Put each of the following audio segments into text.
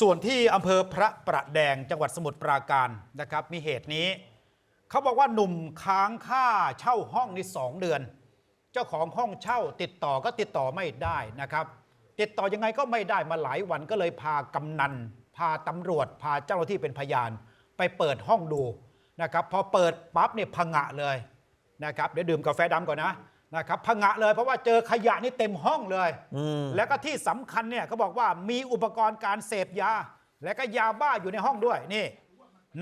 ส่วนที่อำเภอพระประแดงจังหวัดสมุทรปราการนะครับ มีเหตุนี้ เขาบอกว่าหนุ่มค้างค่าเช่าห้องนี่สองเดือน เจ้าของห้องเช่าติดต่อก็ติดต่อไม่ได้นะครับ ติดต่อยังไงก็ไม่ได้มาหลายวันก็เลยพากำนัน พาตำรวจ พาเจ้าหน้าที่เป็นพยาน ไปเปิดห้องดูนะครับพอเปิดปั๊บเนี่ยพังะเลยนะครับเดี๋ยวดื่มกาแฟดำก่อนนะ นะครับพังะเลยเพราะว่าเจอขยะนี่เต็มห้องเลย อืมแล้วก็ที่สำคัญเนี่ยเขาบอกว่ามีอุปกรณ์การเสพยา และก็ยาบ้าอยู่ในห้องด้วยนี่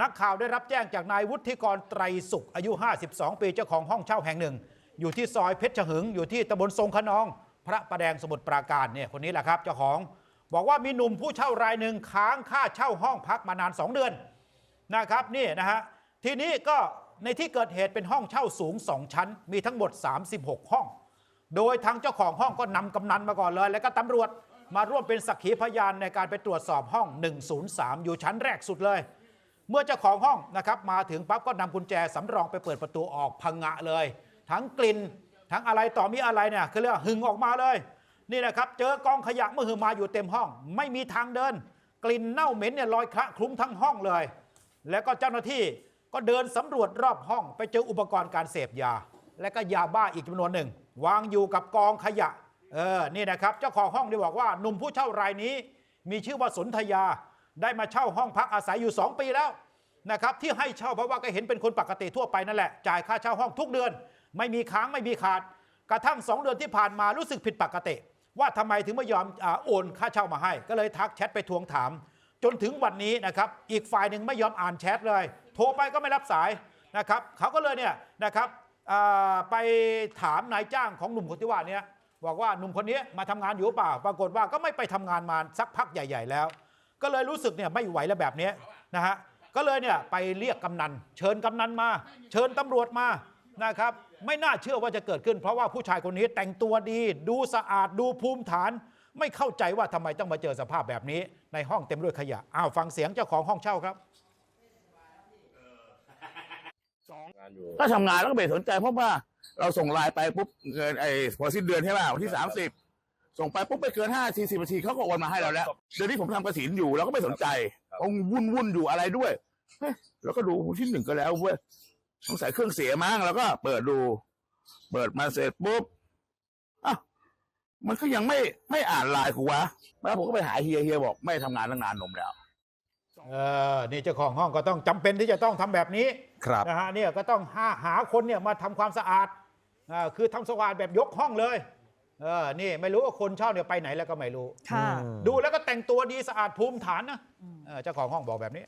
นักข่าวได้รับแจ้งจากนายวุฒิกรไตรสุขอายุ 52 ปีเจ้าของห้องเช่าแห่งหนึ่ง อยู่ที่ซอยเพชรฉหึง อยู่ที่ตำบลทรงขนอง พระประแดงสมุทรปราการเนี่ยคนนี้แหละครับเจ้าของ บอกว่ามีหนุ่มผู้เช่ารายหนึ่งค้างค่าเช่าห้องพักมานาน 2 เดือนนะครับนี่นะฮะทีนี้ก็ ในที่เกิดเหตุเป็นห้องเช่าสูง2ชั้น มีทั้งหมด 36 ห้อง โดยทางเจ้าของห้องก็นำกำนันมาก่อนเลย แล้วก็ตำรวจมาร่วมเป็นสักขีพยานในการไปตรวจสอบห้อง 103 อยู่ชั้นแรกสุดเลย เมื่อเจ้าของห้องนะครับมาถึงปั๊บก็นำกุญแจสำรองไปเปิดประตูออกพังงะเลย ทั้งกลิ่นทั้งอะไรต่อมีอะไรเนี่ยคือเรียกว่าหึงออกมาเลย นี่นะครับเจอกองขยะเมื่อหือมาอยู่เต็มห้อง ไม่มีทางเดิน กลิ่นเน่าเหม็นเนี่ยลอยคละคลุ้งทั้งห้องเลย แล้วก็เจ้าหน้าที่ ก็เดินสำรวจรอบห้องไปเจออุปกรณ์การเสพยา และก็ยาบ้าอีกจำนวนหนึ่ง วางอยู่กับกองขยะ เออ นี่นะครับ เจ้าของห้องได้บอกว่าหนุ่มผู้เช่ารายนี้ มีชื่อว่าสนธยา ได้มาเช่าห้องพักอาศัยอยู่ 2 ปีแล้วนะครับที่ให้เช่าเพราะว่าก็เห็นเป็นคนปกติทั่วไปนั่นแหละจ่ายค่าเช่าห้องทุกเดือน ไม่มีค้างไม่มีขาด กระทั่ง 2 เดือนที่ผ่านมารู้สึกผิดปกติ ว่าทำไมถึงไม่ยอมอโอนค่าเช่ามาให้ ก็เลยทักแชทไปทวงถาม จนถึงวันนี้นะครับอีกฝ่ายหนึ่งไม่ยอมอ่านแชทเลย โทรไปก็ไม่รับสายนะครับเขาก็เลยเนี่ยนะครับไปถามนายจ้างของหนุ่มคนที่ว่านี้บอกว่าหนุ่มคนนี้มาทำงานอยู่เปล่า ปรากฏว่าก็ไม่ไปทำงานมาสักพักใหญ่ ๆ แล้ว ก็เลยรู้สึกเนี่ยไม่ไหวแล้วแบบนี้นะฮะก็เลยเนี่ยไปเรียกกำนัน เชิญกำนันมา เชิญตำรวจมานะครับ ไม่น่าเชื่อว่าจะเกิดขึ้น เพราะว่าผู้ชายคนนี้แต่งตัวดี ดูสะอาดดูภูมิฐาน ไม่เข้าใจว่าทำไมต้องมาเจอสภาพแบบนี้ ในห้องเต็มด้วยขยะอ้าวฟังเสียงเจ้าของห้องเช่าครับ ก็ทำงานแล้วก็ไม่สนใจเพราะว่าเราส่งไลน์ไปปุ๊บเกินไอ้พอสิ้นเดือนใช่ไหมวันที่สามสิบส่งไปปุ๊บไม่เกินห้าทีสิบนาทีเขาก็โอนมาให้เราแล้วเดือนนี้ผมทำกระถินอยู่เราก็ไม่สนใจคงวุ่นวุ่นๆอยู่อะไรด้วยเฮ้ยแล้วก็ดูที่หนึ่งก็แล้วเว้ยสงสัยเครื่องเสียมั้งแล้วก็เปิดดู เปิดมาเสร็จปุ๊บอะมันก็ยังไม่ไม่อ่านไลน์กูวะแล้วผมก็ไปหาเฮียเฮียบอก ไม่ทำงานตั้งนานนมแล้ว เออนี่เจ้าของห้องก็ต้องจำเป็นที่จะต้องทำแบบนี้ครับ นะฮะเนี่ยก็ต้องหาหาคนเนี่ยมาทำความสะอาดอ่าคือทำสะอาดแบบยกห้องเลยเออนี่ไม่รู้ว่าคนเช่าเนี่ยไปไหนแล้วก็ไม่รู้ ค่ะดูแล้วก็แต่งตัวดีสะอาดภูมิฐานนะเออเจ้าของห้องบอกแบบนี้